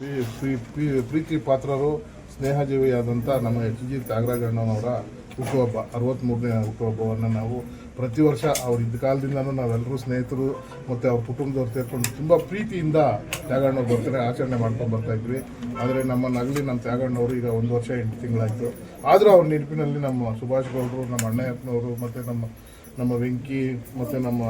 Pre- ಪಿ P ಪ್ರೀತಿ ಪಾತ್ರರು ಸ್ನೇಹಜೀವಿಯಾದಂಥ ನಮ್ಮ ಎಚ್ ಜಿ ತ್ಯಾಗರಾಜ ಅಣ್ಣನವರ ಹುಟ್ಟುಹಬ್ಬ ಅರವತ್ತ್ಮೂರನೇ ಹುಟ್ಟುಹಬ್ಬವನ್ನು ನಾವು ಪ್ರತಿ ವರ್ಷ ಅವ್ರ ಇದ್ದ ಕಾಲದಿಂದನೂ ನಾವೆಲ್ಲರೂ ಸ್ನೇಹಿತರು ಮತ್ತು ಅವ್ರ ಕುಟುಂಬದವ್ರು ಸೇರ್ಕೊಂಡು ತುಂಬ ಪ್ರೀತಿಯಿಂದ ತ್ಯಾಗಣ್ಣ ಬರ್ತಾರೆ, ಆಚರಣೆ ಮಾಡ್ಕೊಂಡು ಬರ್ತಾ ಇದ್ವಿ. ಆದರೆ ನಮ್ಮ ನಗಲಿ ನಮ್ಮ ತ್ಯಾಗಣ್ಣವರು ಈಗ ಒಂದು ವರ್ಷ ಎಂಟು ತಿಂಗಳಾಯಿತು. ಆದರೂ ಅವ್ರ ನೆನಪಿನಲ್ಲಿ ನಮ್ಮ ಸುಭಾಷ್ ಗೌಡರು, ನಮ್ಮ ಅಣ್ಣಯ್ಯಪ್ಪನವರು ಮತ್ತು ನಮ್ಮ ನಮ್ಮ ವೆಂಕಿ ಮತ್ತು ನಮ್ಮ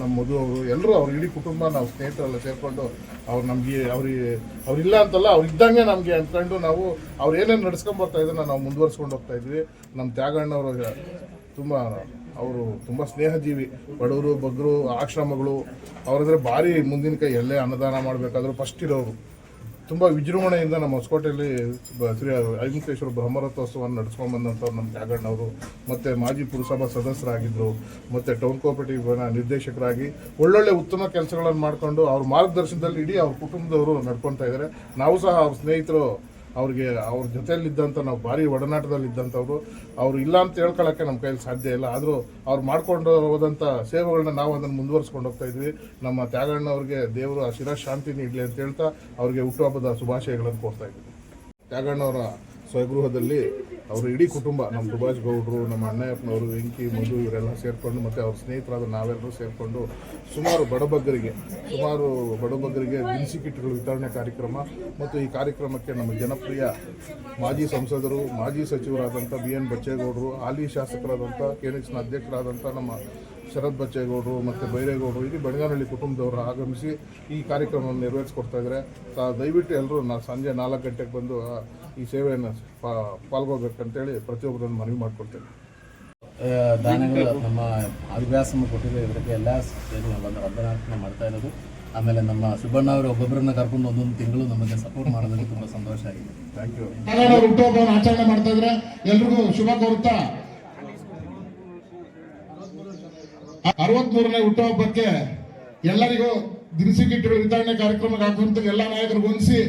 ನಮ್ಮ ಮಧು ಅವರು ಎಲ್ಲರೂ ಅವ್ರ ಇಡೀ ಕುಟುಂಬ ನಾವು ಸ್ನೇಹಿತರೆಲ್ಲ ಸೇರಿಕೊಂಡು ಅವ್ರು ನಮಗೆ ಅವ್ರಿಗೆ ಅವ್ರಿಲ್ಲ ಅಂತಲ್ಲ, ಅವ್ರು ಇದ್ದಂಗೆ ನಮಗೆ ಅಂದ್ಕೊಂಡು ನಾವು ಅವ್ರು ಏನೇನು ನಡ್ಸ್ಕೊಂಡು ಬರ್ತಾ ಇದ್ದಾರೆ ನಾವು ಮುಂದುವರ್ಸ್ಕೊಂಡು ಹೋಗ್ತಾ ಇದ್ವಿ. ನಮ್ಮ ತ್ಯಾಗಣ್ಣವರು ತುಂಬ, ಅವರು ತುಂಬ ಸ್ನೇಹಜೀವಿ, ಬಡವರು ಬಗ್ಗರು ಆಶ್ರಮಗಳು ಅವರಿದ್ರೆ ಭಾರಿ ಮುಂದಿನ ಕೈ ಎಲ್ಲೇ ಅನ್ನದಾನ ಮಾಡಬೇಕಾದ್ರೂ ಫಸ್ಟ್ ಇರೋರು. ತುಂಬ ವಿಜೃಂಭಣೆಯಿಂದ ನಮ್ಮ ಹೊಸಕೋಟೆಯಲ್ಲಿ ಶ್ರೀ ಅಹಿಂಸೇಶ್ವರ ಬ್ರಹ್ಮರಥೋತ್ಸವವನ್ನು ನಡೆಸ್ಕೊಂಡು ಬಂದಂಥವ್ರು ನಮ್ಮ ತ್ಯಾಗಣ್ಣವರು ಮತ್ತು ಮಾಜಿ ಪುರಸಭಾ ಸದಸ್ಯರಾಗಿದ್ದರು ಮತ್ತು ಟೌನ್ ಕೋಆಪರೇಟಿವ್ ನಿರ್ದೇಶಕರಾಗಿ ಒಳ್ಳೊಳ್ಳೆ ಉತ್ತಮ ಕೆಲಸಗಳನ್ನು ಮಾಡಿಕೊಂಡು ಅವ್ರ ಮಾರ್ಗದರ್ಶನದಲ್ಲಿ ಇಡೀ ಅವ್ರ ಕುಟುಂಬದವರು ನಡ್ಕೊತಾ ಇದ್ದಾರೆ ನಾವು ಸಹ ಅವ್ರ ಸ್ನೇಹಿತರು ಅವ್ರಿಗೆ ಅವ್ರ ಜೊತೆಯಲ್ಲಿದ್ದಂಥ ನಾವು ಭಾರಿ ಒಡನಾಟದಲ್ಲಿದ್ದಂಥವ್ರು, ಅವ್ರು ಇಲ್ಲ ಅಂತ ಹೇಳ್ಕೊಳ್ಳೋಕ್ಕೆ ನಮ್ಮ ಕೈಯಲ್ಲಿ ಸಾಧ್ಯ ಇಲ್ಲ. ಆದರೂ ಅವ್ರು ಮಾಡ್ಕೊಂಡು ಹೋದಂಥ ಸೇವೆಗಳನ್ನ ನಾವು ಅದನ್ನು ಮುಂದುವರಿಸ್ಕೊಂಡು ಹೋಗ್ತಾ ಇದ್ವಿ. ನಮ್ಮ ತ್ಯಾಗಣ್ಣವ್ರಿಗೆ ದೇವರು ಆ ಶಿರ ಶಾಂತಿ ನೀಡಲಿ ಅಂತ ಹೇಳ್ತಾ ಅವ್ರಿಗೆ ಹುಟ್ಟುಹಬ್ಬದ ಶುಭಾಶಯಗಳನ್ನು ಕೋರ್ತಾ ಇದ್ವಿ. ತ್ಯಾಗಣ್ಣವರ ಸ್ವಗೃಹದಲ್ಲಿ ಅವರು ಇಡೀ ಕುಟುಂಬ ನಮ್ಮ ಸುಭಾಷ್ ಗೌಡರು, ನಮ್ಮ ಅಣ್ಣಯ್ಯಪ್ಪನವರು, ವೆಂಕಿ, ಮಧು, ಇವರೆಲ್ಲ ಸೇರಿಕೊಂಡು ಮತ್ತು ಅವ್ರ ಸ್ನೇಹಿತರಾದ ನಾವೆಲ್ಲರೂ ಸೇರಿಕೊಂಡು ಸುಮಾರು ಬಡಬಗ್ಗರಿಗೆ ಸುಮಾರು ಬಡಬಗ್ಗರಿಗೆ ದಿನಸಿ ಕಿಟ್ಗಳು ವಿತರಣೆ ಕಾರ್ಯಕ್ರಮ ಮತ್ತು ಈ ಕಾರ್ಯಕ್ರಮಕ್ಕೆ ನಮ್ಮ ಜನಪ್ರಿಯ ಮಾಜಿ ಸಂಸದರು, ಮಾಜಿ ಸಚಿವರಾದಂಥ ಬಿ ಎನ್ ಬಚ್ಚೇಗೌಡರು, ಹಾಲಿ ಶಾಸಕರಾದಂಥ ಕೆ ಕೆನಿಕ್ಸ್ನ ಅಧ್ಯಕ್ಷರಾದಂಥ ನಮ್ಮ ಶರತ್ ಬಚ್ಚೇಗೌಡರು ಮತ್ತು ಬೈರೇಗೌಡರು ಇಡೀ ಬಡಗಾನಹಳ್ಳಿ ಕುಟುಂಬದವರು ಆಗಮಿಸಿ ಈ ಕಾರ್ಯಕ್ರಮವನ್ನು ನೆರವೇರಿಸ್ಕೊಡ್ತಾ ಇದ್ದಾರೆ. ತಾ- ದಯವಿಟ್ಟು ಎಲ್ಲರೂ ನಾ ಸಂಜೆ ನಾಲ್ಕು ಗಂಟೆಗೆ ಬಂದು ಈ ಸೇವೆಯನ್ನು ಪಾಲ್ಗೊಳ್ಬೇಕಂತೇಳಿ ಪ್ರತಿಯೊಬ್ಬರನ್ನು ಮನವಿ ಮಾಡಿಕೊಡ್ತೇನೆ ದಾನಗಳು ನಮ್ಮ ಹವ್ಯಾಸನ ಕೊಟ್ಟಿರೋ ಇದಕ್ಕೆ ಎಲ್ಲ ಸೇರಿ ಒಂದು ರಬ್ಬರಾಟನೆ ಮಾಡ್ತಾ ಇರೋದು. ಆಮೇಲೆ ನಮ್ಮ ಸುಬ್ಬಣ್ಣ ಅವರು ಒಬ್ಬೊಬ್ಬರನ್ನ ಕರ್ಕೊಂಡು ಒಂದೊಂದು ತಿಂಗಳು ನಮಗೆ ಸಪೋರ್ಟ್ ಮಾಡೋದಕ್ಕೆ ತುಂಬಾ ಸಂತೋಷ ಆಗಿದೆ. ಥ್ಯಾಂಕ್ ಯು ಹುಟ್ಟುಹಬ್ಬವನ್ನು ಆಚರಣೆ ಮಾಡ್ತಾ ಇದ್ರೆ ಎಲ್ರಿಗೂ ಶುಭ ಕೋರುತ್ತಾ? ಅರವತ್ಮೂರನೇ ಹುಟ್ಟುಹಬ್ಬಕ್ಕೆ ಎಲ್ಲರಿಗೂ ದಿನಸಿ ಕಿಟ್ಗಳು ವಿತರಣೆ ಕಾರ್ಯಕ್ರಮಕ್ಕೆ ಹಾಕುವಂತ ಎಲ್ಲ ನಾಯಕರು ಹೊಂದಿಸಿ